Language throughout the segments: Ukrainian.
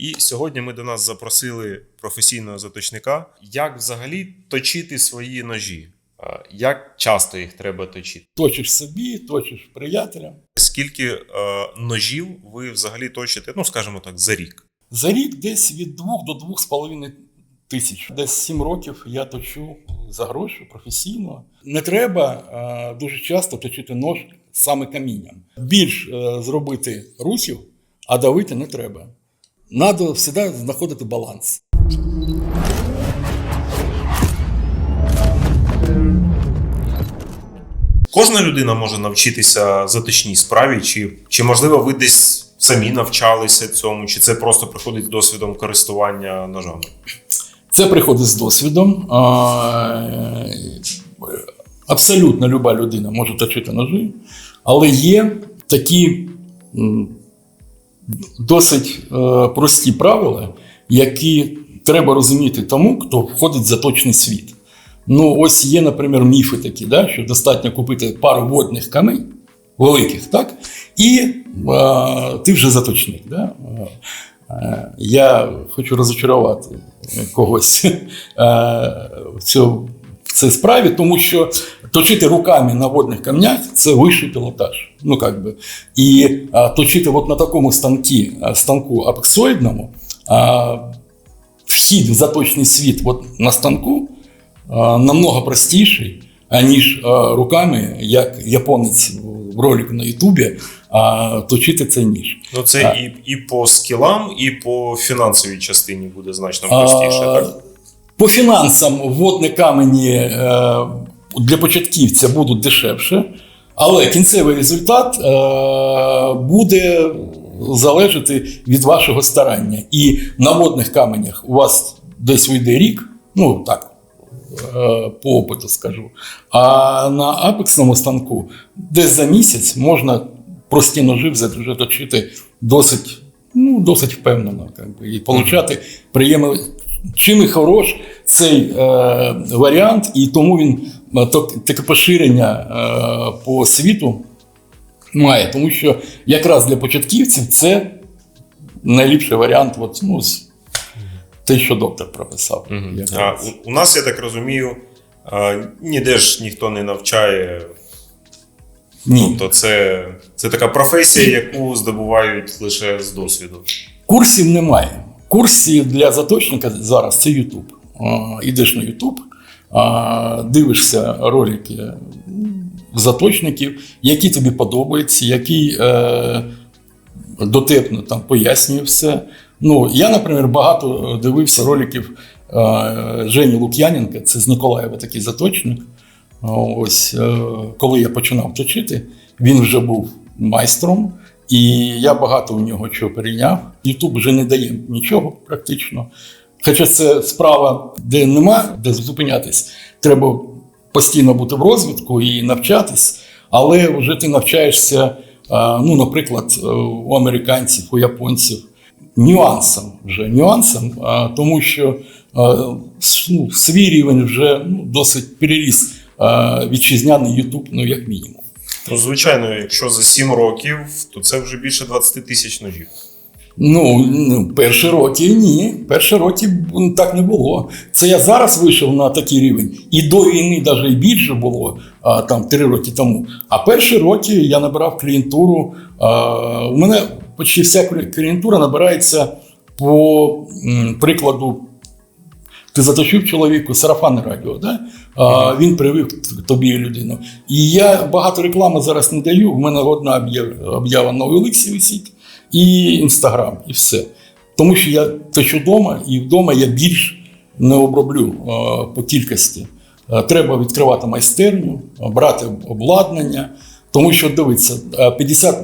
І сьогодні ми до нас запросили професійного заточника. Як взагалі точити свої ножі? Як часто їх треба точити? Точиш собі, точиш приятелям. Скільки е, ножів ви взагалі точите, ну скажімо так, за рік? За рік десь від 2 до 2,5 тисяч. Десь 7 років я точу за гроші професійно. Не треба а, дуже часто точити нож саме камінням. Більш е, зробити рухів, а давити не треба. Надо завжди знаходити баланс. Кожна людина може навчитися заточній справі, чи, чи можливо ви десь самі навчалися цьому, чи це просто приходить з досвідом користування ножами? Це приходить з досвідом. Абсолютно люба людина може точити ножі, але є такі досить е, прості правила, які треба розуміти тому, хто входить в заточний світ. Ну, ось є, наприклад, міфи такі, да, що достатньо купити пару водних камень, великих, так? І е, ти вже заточник. Да? Е, Я хочу розочарувати когось в цьому в цій справі, тому що точити руками на водних камнях це вищий пілотаж. Ну, как би. І а, точити от на такому станкі, станку апексоїдному, а, вхід в заточний світ от на станку а, намного простіший, аніж а, руками, як японець в ролику на Ютубі, а, точити цей ніж. Ну, це Так. і, і по скілам, і по фінансовій частині буде значно А, простіше, так? По фінансам водні камені е, для початківця будуть дешевше, але кінцевий результат е, буде залежати від вашого старання. І на водних каменях у вас десь вийде рік, ну так, е, по опиту скажу. А на апексному станку десь за місяць можна прості ножи вже точити досить, ну, досить впевнено. І получати приємний. Чим і хорош цей е, варіант, і тому він е, таке поширення е, по світу має. Тому що якраз для початківців це найліпший варіант, от, ну, з те, що доктор прописав. Якраз. А, у, у нас, я так розумію, а, ніде ж ніхто не навчає. Ні. Тобто це, це така професія, яку здобувають лише з досвіду. Курсів немає. Курсів для заточника зараз це YouTube. Ідеш на а, дивишся ролики заточників, які тобі подобаються, які е, дотепно там пояснює все. Ну, я, наприклад, багато дивився роликів е, Жені Лук'яненка, це з Ніколаєва такий заточник. Ось е, коли я починав точити, він вже був майстром, і я багато у нього чого перейняв. Ютуб вже не дає нічого практично. Хоча це справа, де нема, де зупинятись, треба постійно бути в розвитку і навчатись, але вже ти навчаєшся, е, ну, наприклад, е, у американців, у японців, нюансам вже нюансам, тому що ну, свій рівень вже ну, досить переріс вітчизняний Ютуб, ну як мінімум. Ну, звичайно, якщо за 7 років, то це вже більше 20 тисяч ножів. Ну, ну, перші роки ні. Перші роки так не було. Це я зараз вийшов на такий рівень. І до війни навіть і більше було а, там три роки тому. А перші роки я набирав клієнтуру. А, у мене почти вся клі- клієнтура набирається по м, прикладу. Ти заточив чоловіку сарафанне радіо, да? а, він привив тобі людину. І я багато реклами зараз не даю. В мене одна об'яв- об'ява на OLX висить і Інстаграм, і все. Тому що я точу вдома, і вдома я більш не оброблю по кількості. Треба відкривати майстерню, брати обладнання, тому що дивіться, а, 50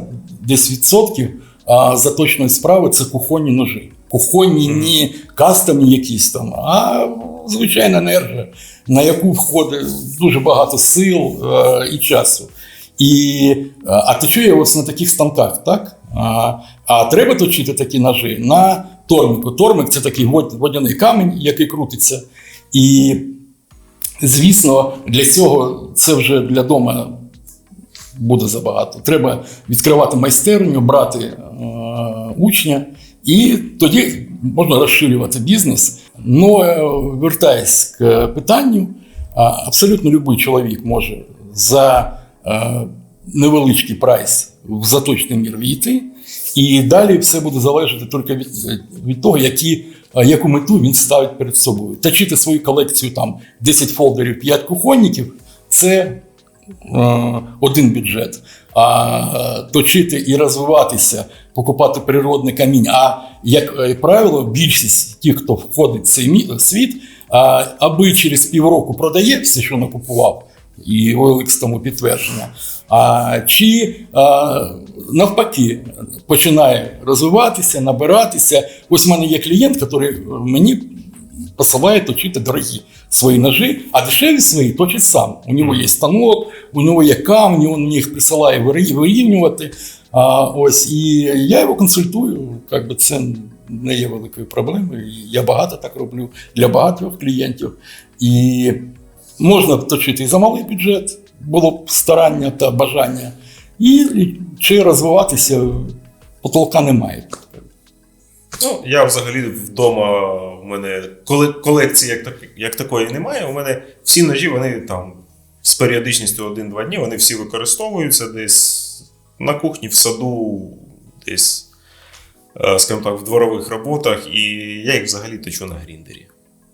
десь відсотків заточної справи це кухонні ножі. Кухонні, не кастомні якісь там, а звичайна нержа, на яку входить дуже багато сил е, і часу. І, е, а точу я ось на таких станках, так? А, треба точити такі ножі на тормику. Тормик це такий вод- водяний камінь, який крутиться. І, звісно, для цього це вже для дома буде забагато. Треба відкривати майстерню, брати е, учня, і тоді можна розширювати бізнес. Но вертаясь к питанню, абсолютно будь-який чоловік може за е, невеличкий прайс в заточний мір війти, і далі все буде залежати тільки від, від того, які, яку мету він ставить перед собою. Точити свою колекцію там 10 фолдерів, 5 кухонників це е, один бюджет. А точити і розвиватися, покупати природне камінь. А як е, правило, більшість тих, хто входить в цей світ, аби через півроку продає все, що накупував, і OLX тому підтвердження. А чи а, навпаки починає розвиватися, набиратися. Ось в мене є клієнт, який мені посилає точити дорогі свої ножи, а дешеві свої точить сам. У нього є станок, у нього є камні, він їх присилає вирівнювати. А, ось, і я його консультую. Як би це не є великою проблемою. Я багато так роблю для багатьох клієнтів. І можна точити і за малий бюджет, було б старання та бажання. І чи розвиватися потолка немає. Ну, я взагалі вдома в мене колекції як, так, як такої немає. У мене всі ножі вони там з періодичністю 1-2 дні, вони всі використовуються десь на кухні, в саду, десь, е, скажімо так, в дворових роботах, і я їх взагалі точу на гріндері.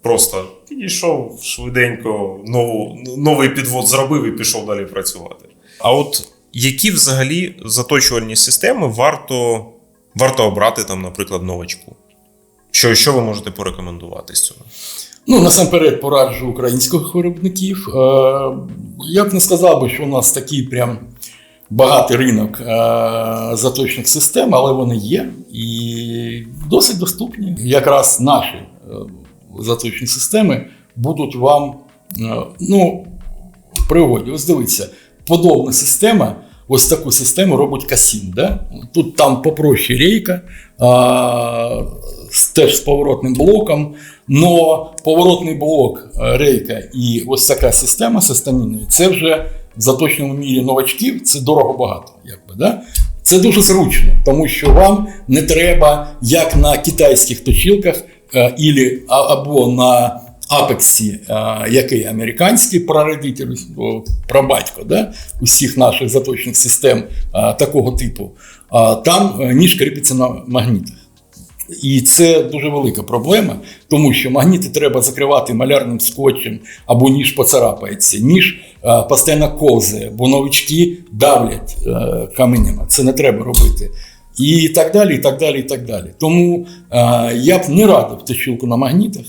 Просто підійшов швиденько, нову, новий підвод зробив і пішов далі працювати. А от які взагалі заточувальні системи варто, варто обрати, там, наприклад, новачку? Що, що ви можете порекомендувати з цього? Ну, насамперед пораджу українських виробників. Е, Я б не сказав би, що у нас такий прям багатий ринок е, заточних систем, але вони є і досить доступні. Якраз наші заточні системи будуть вам е, ну, в пригоді. Ось дивіться, подобна система. Ось таку систему робить Касім. Да? Тут там попроще рейка, а, теж з поворотним блоком. Но поворотний блок е, рейка і ось така система з це вже в заточному мірі новачків, це дорого багато. Якби, да? Це дуже зручно, тому що вам не треба, як на китайських точилках, е, ілі, або на Апексі, е, який американський прародитель, прабатько да, усіх наших заточних систем е, такого типу, там е, ніж кріпиться на магнітах. І це дуже велика проблема, тому що магніти треба закривати малярним скотчем або ніж поцарапається, ніж е, постійно ковзає, бо новички давлять е, каменями. Це не треба робити. І так далі, і так далі, і так далі. Тому е, я б не радив точилку на магнітах.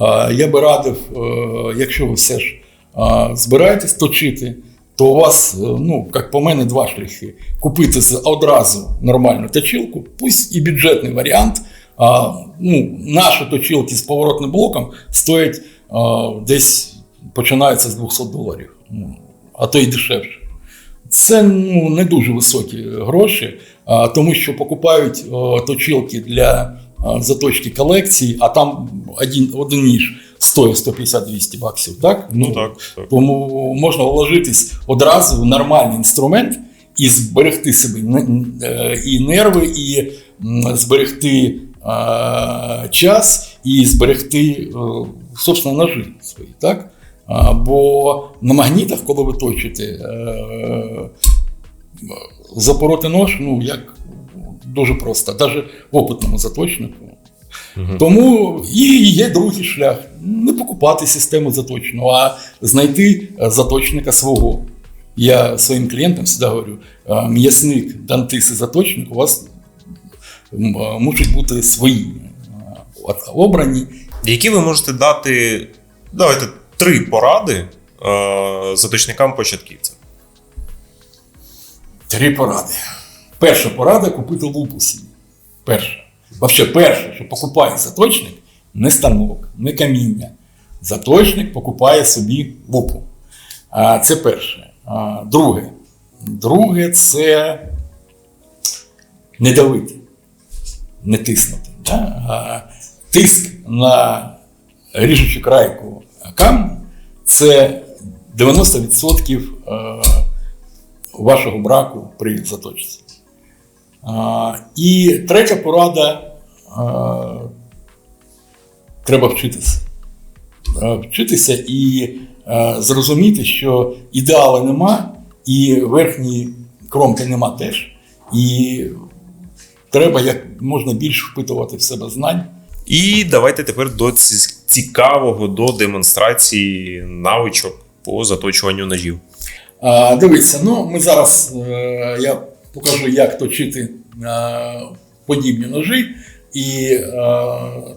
Е, я би радив, е, якщо ви все ж збираєтесь точити, то у вас, ну, як по мене, два шляхи. Купити одразу нормальну точилку, пусть і бюджетний варіант. Ну, наші точилки з поворотним блоком стоять десь починаються з 200 доларів, ну, а то й дешевше. Це ну, не дуже високі гроші, а, тому що покупають а, точилки для а, заточки колекції, а там один, один ніж стоїть 150-200 баксів. Так? Ну так, так. Тому можна вложитись одразу в нормальний інструмент і зберегти собі е, і нерви, і зберегти е, час, і зберегти, собственно, ножи свої. Так? Бо на магнітах, коли ви точите, е, запороти нож, ну як дуже просто, навіть опитному заточнику. Тому і є другий шлях не покупати систему заточну, а знайти е, заточника свого. Я своїм клієнтам завжди говорю: е, м'ясник, дантис і заточник у вас е, можуть бути свої е, обрані. Які ви можете дати, давайте, три поради е, заточникам початківцям? Три поради. Перша порада купити лупу собі. Перша. Взагалі, перше, що покупає заточник, не станок, не каміння. Заточник покупає собі лупу. А, це перше. А, друге. Друге це не давити, не тиснути. Да? А, тиск на ріжучу крайку камінь це 90% е, вашого браку при заточці. І третя порада треба вчитися. Е, Вчитися і е, зрозуміти, що ідеалу нема, і верхньої кромки нема теж. І треба як можна більше впитувати в себе знань. І давайте тепер до цікавого, до демонстрації навичок по заточуванню ножів. А, дивіться, ну ми зараз е, я покажу, як точити е, подібні ножі, і е,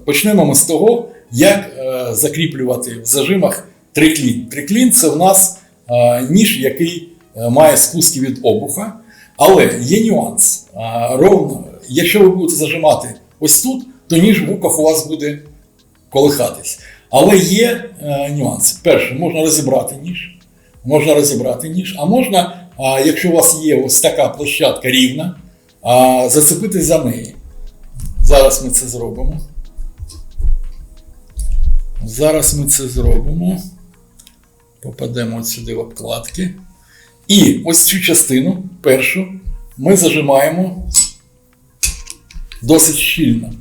почнемо ми з того, як е, закріплювати в зажимах триклін. Триклін це в нас е, ніж, який е, має спуски від обуха, але є нюанс. Е, ровно, якщо ви будете зажимати ось тут, то ніж в руках у вас буде колихатись. Але є е, нюанс. Перше, можна розібрати ніж можна розібрати ніж, а можна, а, якщо у вас є ось така площадка рівна, а, зацепити за неї. Зараз ми це зробимо. Зараз ми це зробимо. Попадемо от сюди в обкладки. І ось цю частину, першу, ми зажимаємо досить щільно.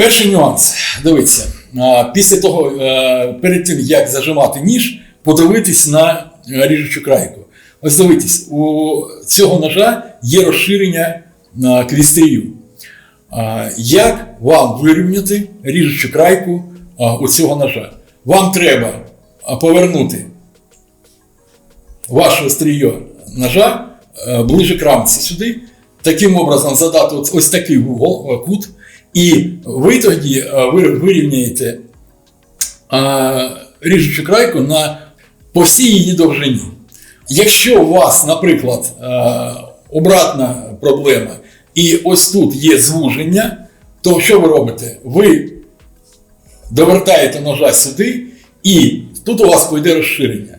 Перший нюанс. Дивіться, після того, е, перед тим як зажимати ніж, подивитись на е, ріжучу крайку. Ось дивіться, у цього ножа є розширення на крістрію. Як вам вирівняти ріжучу крайку у цього ножа? Вам треба повернути ваше остріє ножа е, ближе к рамці сюди, таким образом задати ось, такий кут, і ви тоді е, вирівняєте е, ріжучу крайку на, по всій її довжині. Якщо у вас, наприклад, е, обратна проблема, і ось тут є звуження, то що ви робите? Ви довертаєте ножа сюди, і тут у вас пойде розширення.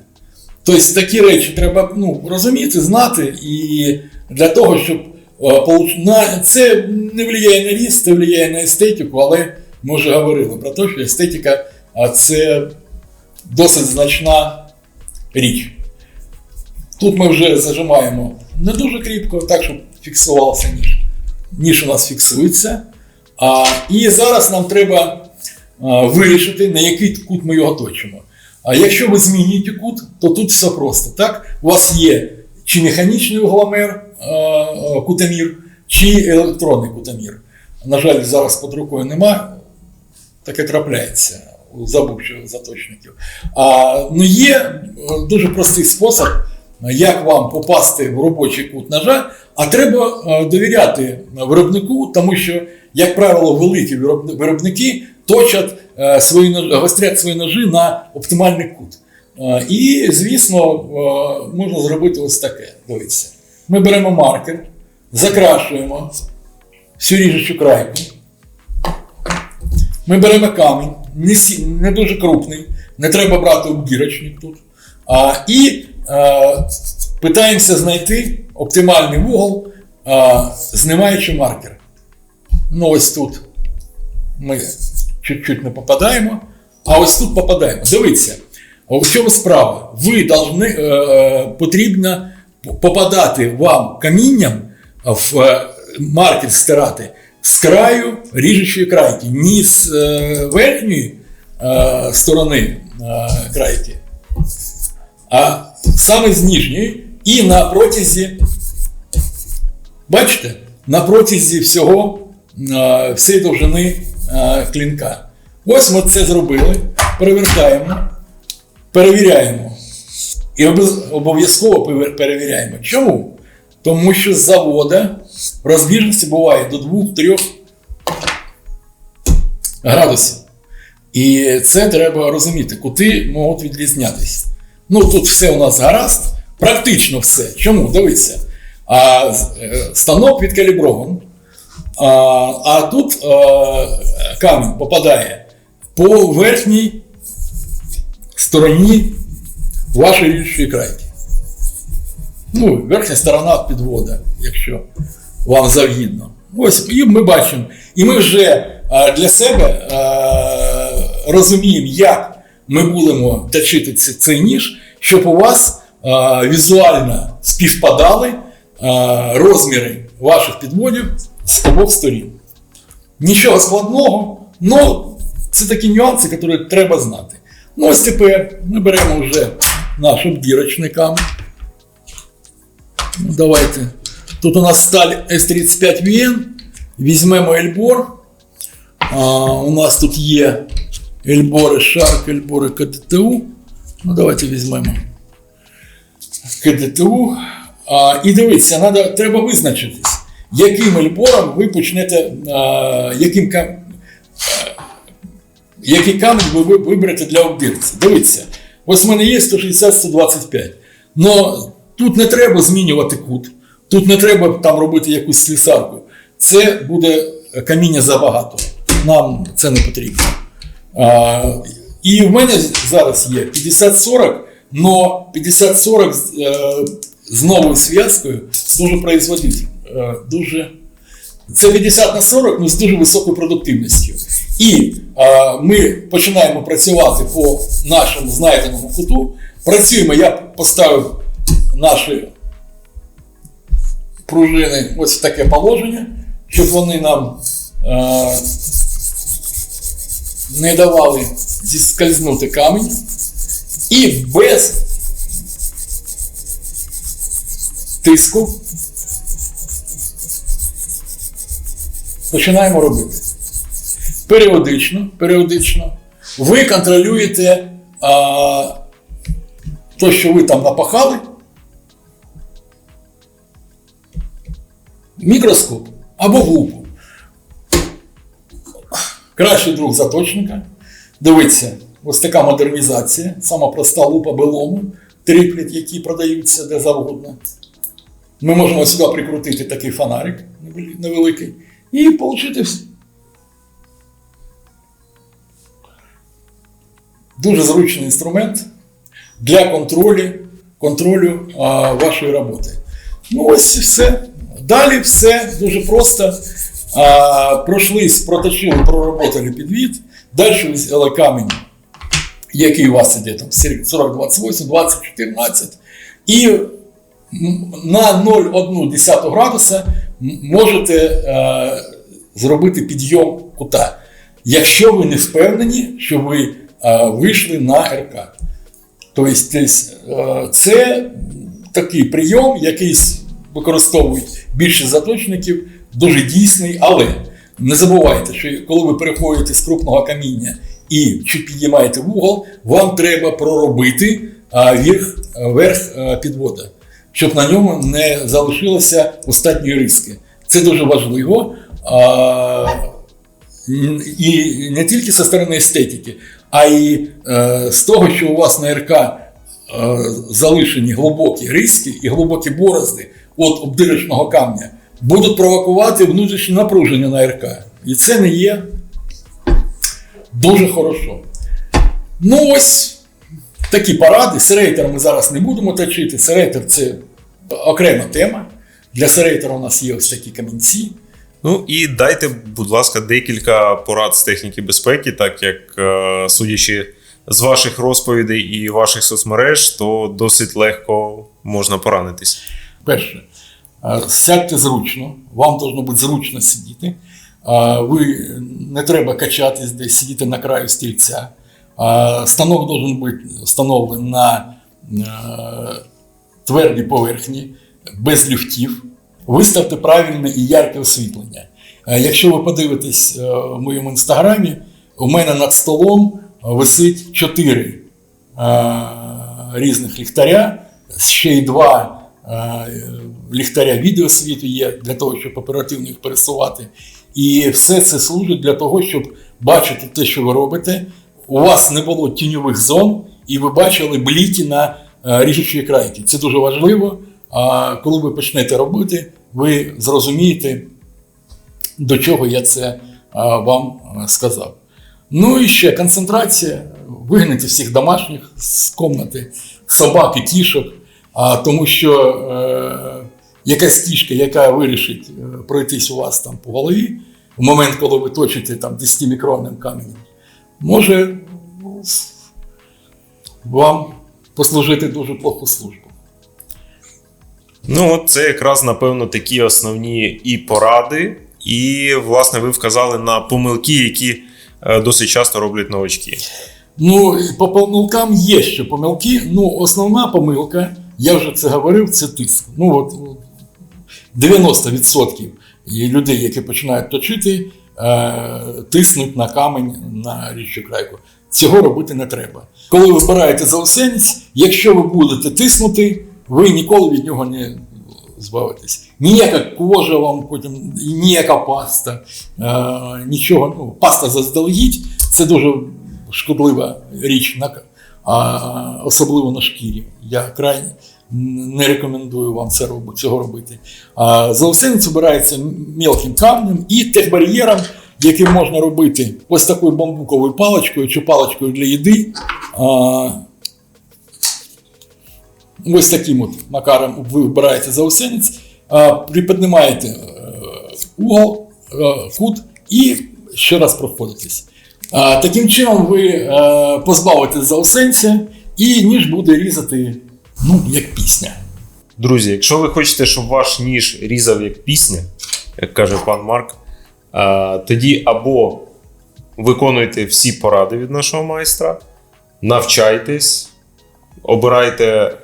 Тобто такі речі треба ну, розуміти, знати, і для того, щоб це не впливає на ріст, це впливає на естетику, але ми вже говорили про те, що естетика це досить значна річ. Тут ми вже зажимаємо не дуже кріпко, так, щоб фіксувався ніж. Ніж у нас фіксується. А, і зараз нам треба а, вирішити, на який кут ми його точимо. А якщо ви змінюєте кут, то тут все просто. Так? У вас є чи механічний угломер, кутамір, чи електронний кутамір. На жаль, зараз під рукою нема, таке трапляється у забувших заточників. А, ну є е, дуже простий спосіб, як вам попасти в робочий кут ножа, а треба е, довіряти виробнику, тому що, як правило, великі виробники точать е, свої гострять свої ножі на оптимальний кут. Е, І, звісно, е, можна зробити ось таке. Дивіться. Ми беремо маркер, закрашуємо всю ріжучу крайку. Ми беремо камінь, не, сі- не дуже крупний, не треба брати обгірочник тут. А, і а, питаємося знайти оптимальний вугол, а, знімаючи маркер. Ну, ось тут ми чуть-чуть не попадаємо, а ось тут попадаємо. Дивіться, у чому справа? Ви должны, е, е, потрібно попадати вам камінням в е, маркер стирати з краю ріжучої крайки, ні з е, верхньої е, сторони крайки, а саме з нижньої і на протязі, бачите, на протязі всього всієї довжини клінка. Ось ми це зробили, перевертаємо, перевіряємо. І обов'язково перевіряємо. Чому? Тому що з завода розбіжності буває до 2-3 градусів. І це треба розуміти, кути можуть відрізнятися. Ну тут все у нас гаразд, практично все. Чому? Дивіться. А, е, станок відкалібрований, а, а тут е, камінь попадає по верхній стороні вашої річної крайки. Ну, верхня сторона підвода, якщо вам завгідно. Ось і ми бачимо. І ми вже е, для себе е, розуміємо, як ми будемо точити цей ніж, щоб у вас е, візуально співпадали розміри ваших підводів з обох сторін. Нічого складного, але це такі нюанси, які треба знати. Ну, ось тепер ми беремо вже наш обдірочний камінь. Ну, давайте. Тут у нас сталь S35VN. Візьмемо Ельбор. А, у нас тут є Ельбори Shark, Ельбори КДТУ. Ну, давайте візьмемо КДТУ. А, і дивіться, надо, треба визначитись, яким Ельбором ви почнете, а, яким ка- а, який камінь ви ви- виберете для обдирці. Дивіться, ось в мене є 160-125. Но тут не треба змінювати кут, тут не треба там робити якусь слісарку. Це буде каміння забагато. Нам це не потрібно. А, і в мене зараз є 50-40, но 50-40 з, е, з новою зв'язкою дуже производитель. Е, дуже це 50 на 40, ну з дуже високою продуктивністю. І е, ми починаємо працювати по нашому знайденому куту. Працюємо, я поставив наші пружини ось в таке положення, щоб вони нам е, не давали зіскользнути камінь. І без тиску починаємо робити. Періодично, періодично ви контролюєте а, то, що ви там напахали, мікроскоп або лупу. Кращий друг заточника. Дивіться, ось така модернізація, сама проста лупа белому, тріплет, які продаються де завгодно. Ми можемо сюди прикрутити такий фонарик невеликий- і отримати вс- дуже зручний інструмент для контролю, контролю а, вашої роботи. Ну, ось і все. Далі все дуже просто. А, пройшлись, проточили, проработали підвід. Далі взяли камінь, який у вас іде там 4028, 2014. І на 0,1 градуса можете е, зробити підйом кута, якщо ви не впевнені, що ви вийшли на РК. Тобто е, це такий прийом, який використовують більше заточників, дуже дійсний, але не забувайте, що коли ви переходите з крупного каміння і чуть підіймаєте вугол, вам треба проробити верх, верх підвода, щоб на ньому не залишилося остатньої риски. Це дуже важливо. І не тільки зі сторони естетики, а й е, з того, що у вас на РК е, залишені глибокі риски і глибокі борозди від обдирочного камня будуть провокувати внутрішнє напруження на РК. І це не є дуже хорошо. Ну ось такі поради. Серейтер ми зараз не будемо точити. Серейтер це окрема тема. Для серейтера у нас є ось такі камінці. Ну і дайте, будь ласка, декілька порад з техніки безпеки, так як, е, судячи з ваших розповідей і ваших соцмереж, то досить легко можна поранитись. Перше, е, сядьте зручно, вам повинно бути зручно сидіти. Е, Ви не треба качатись десь, сидіти на краю стільця. Станок має бути встановлений на твердій поверхні, без ліфтів. Виставте правильне і ярке освітлення. Е, Якщо ви подивитесь е, в моєму інстаграмі, у мене над столом висить чотири е, різних ліхтаря, ще й два ліхтаря відеосвіту є для того, щоб оперативно їх пересувати. І все це служить для того, щоб бачити те, що ви робите. У вас не було тіньових зон, і ви бачили бліки на е, ріжучі крайки. Це дуже важливо. А коли ви почнете робити, ви зрозумієте, до чого я це вам сказав. Ну і ще концентрація. Вигнати всіх домашніх з комнати, собак і кішок, а, тому що е, якась кішка, яка вирішить е, пройтись у вас там по голові, в момент, коли ви точите там 10-мікронним каменем, може ну, вам послужити дуже плоху службу. Ну, це якраз, напевно, такі основні і поради, і, власне, ви вказали на помилки, які е, досить часто роблять новачки. Ну, по помилкам є ще помилки. Ну, основна помилка, я вже це говорив, це тиск. Ну, от от 90% людей, які починають точити, е, тиснуть на камень на річчю крайку. Цього робити не треба. Коли ви вбираєте заусенець, якщо ви будете тиснути, ви ніколи від нього не збавитесь. Ніяка кожа вам потім, ніяка паста, е, нічого. Ну, паста заздалегідь це дуже шкодлива річ, особливо на шкірі. Я крайне не рекомендую вам це робити, цього робити. А, заусенець обирається мілким камнем і техбар'єром, яким можна робити ось такою бамбуковою паличкою чи паличкою для їди. Ось таким от макаром ви вибираєте заусенець, приподнімаєте е, угол, е, кут і ще раз проходитесь. Таким чином ви е, позбавитесь заусенця і ніж буде різати, ну, як пісня. Друзі, якщо ви хочете, щоб ваш ніж різав як пісня, як каже пан Марк, тоді або виконуйте всі поради від нашого майстра, навчайтесь, обирайте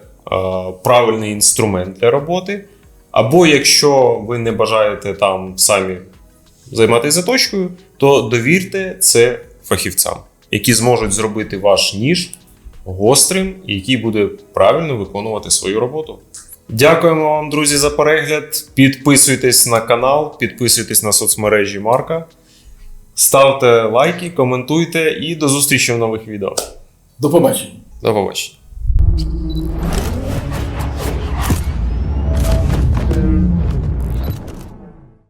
правильний інструмент для роботи. Або якщо ви не бажаєте там самі займатися заточкою, то довірте це фахівцям, які зможуть зробити ваш ніж гострим і який буде правильно виконувати свою роботу. Дякуємо вам, друзі, за перегляд. Підписуйтесь на канал, підписуйтесь на соцмережі Марка. Ставте лайки, коментуйте і до зустрічі в нових відео. До побачення. До побачення.